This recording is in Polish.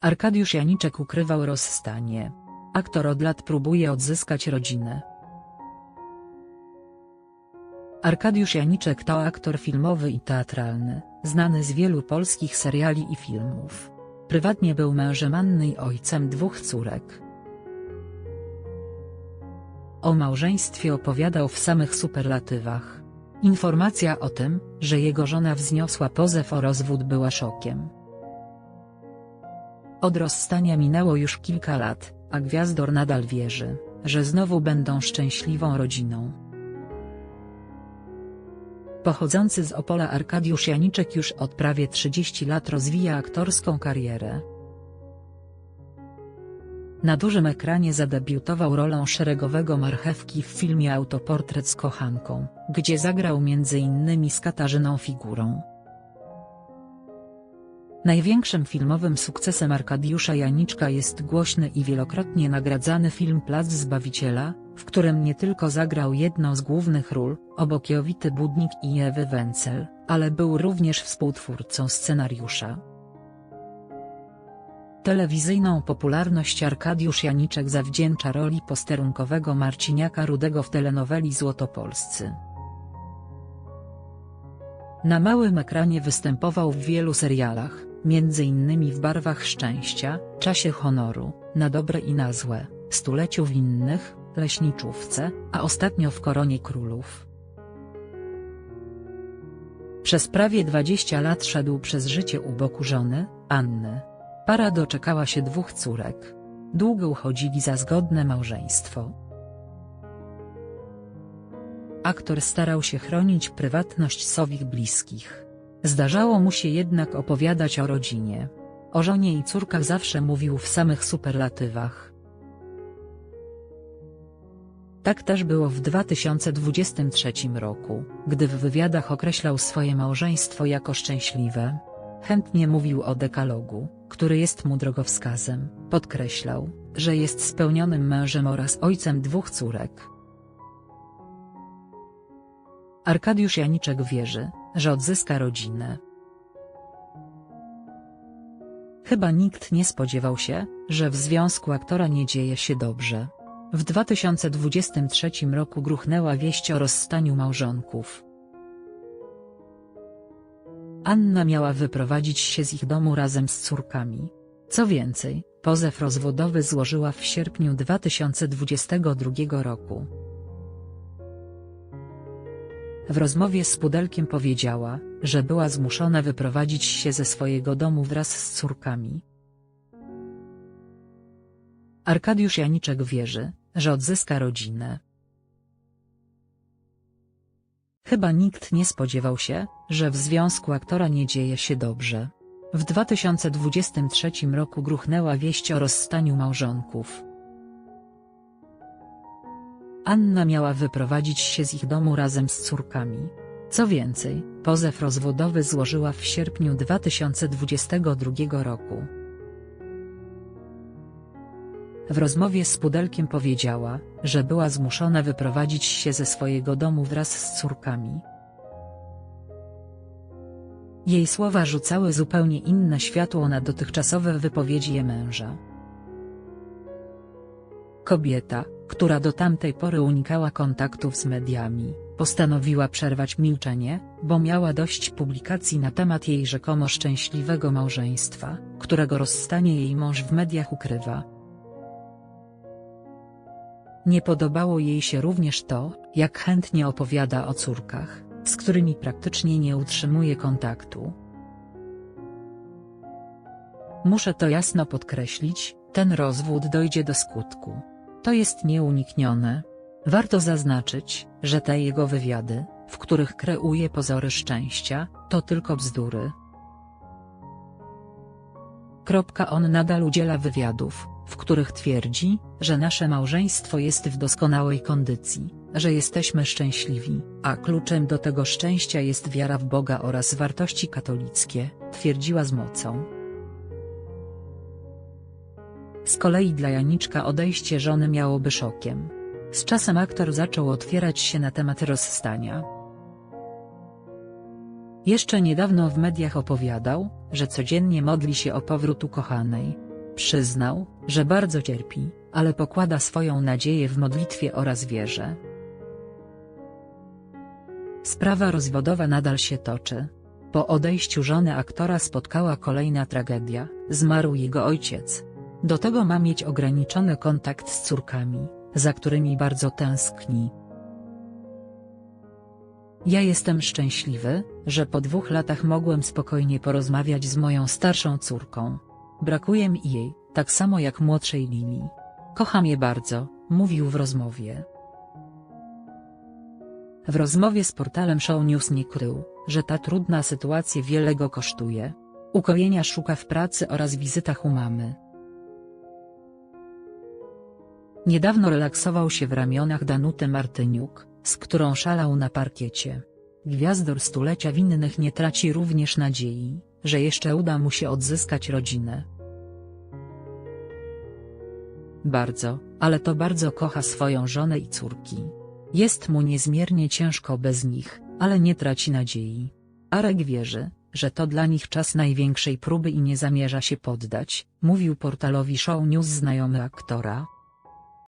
Arkadiusz Janiczek ukrywał rozstanie. Aktor od lat próbuje odzyskać rodzinę. Arkadiusz Janiczek to aktor filmowy i teatralny, znany z wielu polskich seriali i filmów. Prywatnie był mężem Anny i ojcem dwóch córek. O małżeństwie opowiadał w samych superlatywach. Informacja o tym, że jego żona wzniosła pozew o rozwód była szokiem. Od rozstania minęło już kilka lat, a Gwiazdor nadal wierzy, że znowu będą szczęśliwą rodziną. Pochodzący z Opola Arkadiusz Janiczek już od prawie 30 lat rozwija aktorską karierę. Na dużym ekranie zadebiutował rolą szeregowego marchewki w filmie Autoportret z kochanką, gdzie zagrał m.in. z Katarzyną Figurą. Największym filmowym sukcesem Arkadiusza Janiczka jest głośny i wielokrotnie nagradzany film Plac Zbawiciela, w którym nie tylko zagrał jedną z głównych ról, obok Jowity Budnik i Ewy Wencel, ale był również współtwórcą scenariusza. Telewizyjną popularność Arkadiusz Janiczek zawdzięcza roli posterunkowego Marciniaka Rudego w telenoweli Złotopolscy. Na małym ekranie występował w wielu serialach, m.in. w Barwach Szczęścia, Czasie Honoru, Na dobre i na złe, Stuleciu Winnych, Leśniczówce, a ostatnio w Koronie Królów. Przez prawie 20 lat szedł przez życie u boku żony, Anny. Para doczekała się dwóch córek. Długo uchodzili za zgodne małżeństwo. Aktor starał się chronić prywatność swoich bliskich. Zdarzało mu się jednak opowiadać o rodzinie. O żonie i córkach zawsze mówił w samych superlatywach. Tak też było w 2023 roku, gdy w wywiadach określał swoje małżeństwo jako szczęśliwe. Chętnie mówił o dekalogu, który jest mu drogowskazem, podkreślał, że jest spełnionym mężem oraz ojcem dwóch córek. Arkadiusz Janiczek wierzy, że odzyska rodzinę. Chyba nikt nie spodziewał się, że w związku aktora nie dzieje się dobrze. W 2023 roku gruchnęła wieść o rozstaniu małżonków. Anna miała wyprowadzić się z ich domu razem z córkami. Co więcej, pozew rozwodowy złożyła w sierpniu 2022 roku. W rozmowie z Pudelkiem powiedziała, że była zmuszona wyprowadzić się ze swojego domu wraz z córkami. Arkadiusz Janiczek wierzy, że odzyska rodzinę. Chyba nikt nie spodziewał się, że w związku aktora nie dzieje się dobrze. W 2023 roku gruchnęła wieść o rozstaniu małżonków. Anna miała wyprowadzić się z ich domu razem z córkami. Co więcej, pozew rozwodowy złożyła w sierpniu 2022 roku. W rozmowie z Pudelkiem powiedziała, że była zmuszona wyprowadzić się ze swojego domu wraz z córkami. Jej słowa rzucały zupełnie inne światło na dotychczasowe wypowiedzi jej męża. Kobieta, która do tamtej pory unikała kontaktów z mediami, postanowiła przerwać milczenie, bo miała dość publikacji na temat jej rzekomo szczęśliwego małżeństwa, którego rozstanie jej mąż w mediach ukrywa. Nie podobało jej się również to, jak chętnie opowiada o córkach, z którymi praktycznie nie utrzymuje kontaktu. Muszę to jasno podkreślić, ten rozwód dojdzie do skutku. To jest nieuniknione. Warto zaznaczyć, że te jego wywiady, w których kreuje pozory szczęścia, to tylko bzdury. On nadal udziela wywiadów, w których twierdzi, że nasze małżeństwo jest w doskonałej kondycji, że jesteśmy szczęśliwi, a kluczem do tego szczęścia jest wiara w Boga oraz wartości katolickie, twierdziła z mocą. Z kolei dla Janiczka odejście żony miałoby szokiem. Z czasem aktor zaczął otwierać się na temat rozstania. Jeszcze niedawno w mediach opowiadał, że codziennie modli się o powrót ukochanej, Przyznał, że bardzo cierpi, ale pokłada swoją nadzieję w modlitwie oraz wierze. Sprawa rozwodowa nadal się toczy. Po odejściu żony aktora spotkała kolejna tragedia, zmarł jego ojciec. Do tego ma mieć ograniczony kontakt z córkami, za którymi bardzo tęskni. Ja jestem szczęśliwy, że po dwóch latach mogłem spokojnie porozmawiać z moją starszą córką. Brakuje mi jej, tak samo jak młodszej Lili. Kocham je bardzo, mówił w rozmowie. W rozmowie z portalem Show News nie krył, że ta trudna sytuacja wiele go kosztuje. Ukojenia szuka w pracy oraz wizytach u mamy. Niedawno relaksował się w ramionach Danuty Martyniuk, z którą szalał na parkiecie. Gwiazdor stulecia winnych nie traci również nadziei, że jeszcze uda mu się odzyskać rodzinę. Bardzo, ale to bardzo kocha swoją żonę i córki. Jest mu niezmiernie ciężko bez nich, ale nie traci nadziei. Arek wierzy, że to dla nich czas największej próby i nie zamierza się poddać, mówił portalowi Show News znajomy aktora,